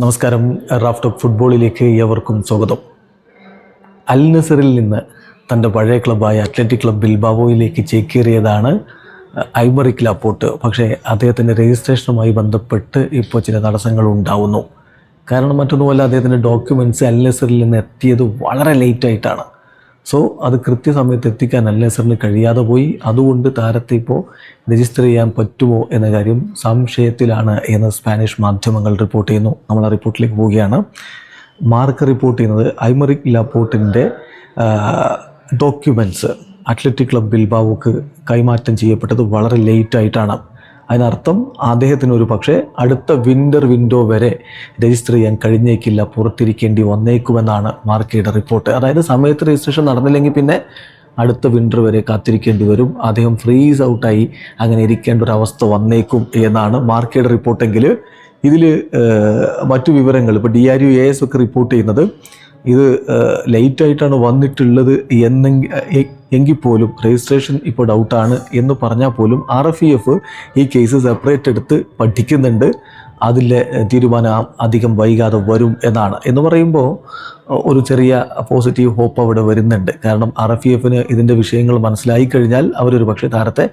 നമസ്കാരം. Raft of ഫുട്ബോളിലേക്ക് ഏവർക്കും സ്വാഗതം. അൽ നസറിൽ നിന്ന് തന്റെ പഴയ ക്ലബ്ബായ അത്ലറ്റിക് ക്ലബ് ബിൽബാവോയിലേക്ക് ചേക്കേറിയതാണ് ഐമറിക് ലാപ്പോട്ട് പക്ഷേ അദ്ദേഹത്തിന്റെ രജിസ്ട്രേഷനുമായി ബന്ധപ്പെട്ട് ഇപ്പോൾ ചില തടസ്സങ്ങൾ ഉണ്ടാവുന്നു. കാരണം മറ്റൊന്നുമല്ല അദ്ദേഹത്തിന്റെ ഡോക്യുമെന്റ്സ് അൽ നസറിൽ നിന്ന് എത്തിയത് വളരെ ലേറ്റായിട്ടാണ്. സോ അത് കൃത്യസമയത്ത് എത്തിക്കാൻ അല്ല നസറിന് കഴിയാതെ പോയി. അതുകൊണ്ട് താരത്തെ ഇപ്പോൾ രജിസ്റ്റർ ചെയ്യാൻ പറ്റുമോ എന്ന കാര്യം സംശയത്തിലാണ് എന്ന് സ്പാനിഷ് മാധ്യമങ്ങൾ റിപ്പോർട്ട് ചെയ്യുന്നു. നമ്മൾ ആ റിപ്പോർട്ടിലേക്ക് പോവുകയാണ്. മാർക്ക് റിപ്പോർട്ട് ചെയ്യുന്നത് ഐമറിക് ലാപ്പോർട്ടിന്റെ ഡോക്യുമെന്റ്സ് അത്ലറ്റിക് ക്ലബ് ബിൽബാവോക്ക് കൈമാറ്റം ചെയ്യപ്പെട്ടത് വളരെ ലേറ്റ് ആയിട്ടാണ്. അതിനർത്ഥം അദ്ദേഹത്തിന് ഒരു പക്ഷേ അടുത്ത വിന്റർ വിൻഡോ വരെ രജിസ്റ്റർ ചെയ്യാൻ കഴിഞ്ഞേക്കില്ല പുറത്തിരിക്കേണ്ടി വന്നേക്കുമെന്നാണ് മാർക്കയുടെ റിപ്പോർട്ട് അതായത് സമയത്ത് രജിസ്ട്രേഷൻ നടന്നില്ലെങ്കിൽ പിന്നെ അടുത്ത വിന്റർ വരെ കാത്തിരിക്കേണ്ടി വരും. അദ്ദേഹം ഫ്രീസ് ഔട്ടായി അങ്ങനെ ഇരിക്കേണ്ട ഒരു അവസ്ഥ വന്നേക്കും എന്നാണ് മാർക്കയുടെ റിപ്പോർട്ടെങ്കിൽ ഇതിൽ മറ്റു വിവരങ്ങൾ ഇപ്പോൾ D R U A S ഒക്കെ റിപ്പോർട്ട് ചെയ്യുന്നത്. ഇത് ലേറ്റായിട്ടാണ് വന്നിട്ടുള്ളത് എന്നെങ്കിൽ എങ്കിൽ പോലും രജിസ്ട്രേഷൻ ഇപ്പോൾ ഡൗട്ടാണ് എന്ന് പറഞ്ഞാൽ പോലും ആർ എഫ് ഇ എഫ് ഈ കേസ് സെപ്പറേറ്റ് എടുത്ത് പഠിക്കുന്നുണ്ട്. അതിലെ തീരുമാനം അധികം വൈകാതെ വരും എന്നാണ്. എന്ന് പറയുമ്പോൾ ഒരു ചെറിയ പോസിറ്റീവ് ഹോപ്പ് അവിടെ വരുന്നുണ്ട്. കാരണം ആർ എഫ് എഫിന് ഇതിന്റെ വിഷയങ്ങൾ മനസ്സിലായി കഴിഞ്ഞാൽ അവരൊരു പക്ഷേ താരത്തെ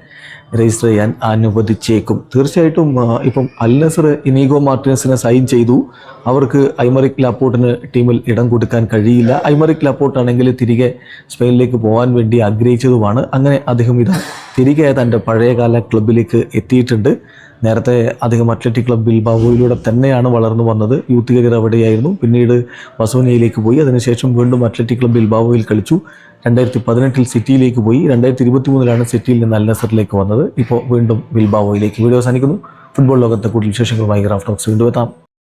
രജിസ്റ്റർ ചെയ്യാൻ അനുവദിച്ചേക്കും. തീർച്ചയായിട്ടും ഇപ്പം അൽ നസർ ഇനീഗോ മാർട്ടിനസിനെ സൈൻ ചെയ്തു. അവർക്ക് ഐമറിക് ലാപ്പോർട്ടിന് ടീമിൽ ഇടം കൊടുക്കാൻ കഴിയില്ല. ഐമറിക് ലാപ്പോർട്ടാണെങ്കിൽ തിരികെ സ്പെയിനിലേക്ക് പോകാൻ വേണ്ടി ആഗ്രഹിച്ചതുമാണ്. അങ്ങനെ അദ്ദേഹം ഇത് തിരികെ തന്റെ പഴയകാല ക്ലബിലേക്ക് എത്തിയിട്ടുണ്ട്. നേരത്തെ അദ്ദേഹം അത്ലറ്റിക് ക്ലബ് ബിൽബാവോയിലൂടെ തന്നെയാണ് വളർന്നു വന്നത്. യൂത്ത് കരിയർ അവിടെയായിരുന്നു. പിന്നീട് വസോനിയയിലേക്ക് പോയി. അതിനുശേഷം വീണ്ടും അത്ലറ്റിക് ക്ലബ് ബിൽബാവോയിൽ കളിച്ചു. രണ്ടായിരത്തി പതിനെട്ടിൽ സിറ്റിയിലേക്ക് പോയി. രണ്ടായിരത്തി ഇരുപത്തി മൂന്നിലാണ് സിറ്റിയിൽ നിന്ന് അൽനസറിലേക്ക് വന്നത്. ഇപ്പോൾ വീണ്ടും ബിൽബാവോയിലേക്ക് വീഡിയോ അവസാനിക്കുന്നു. ഫുട്ബോൾ ലോകത്തെ കൂടുതൽ വിശേഷങ്ങളുമായി ഗ്രാഫ് ടോക്സ്. വീണ്ടും എത്താം.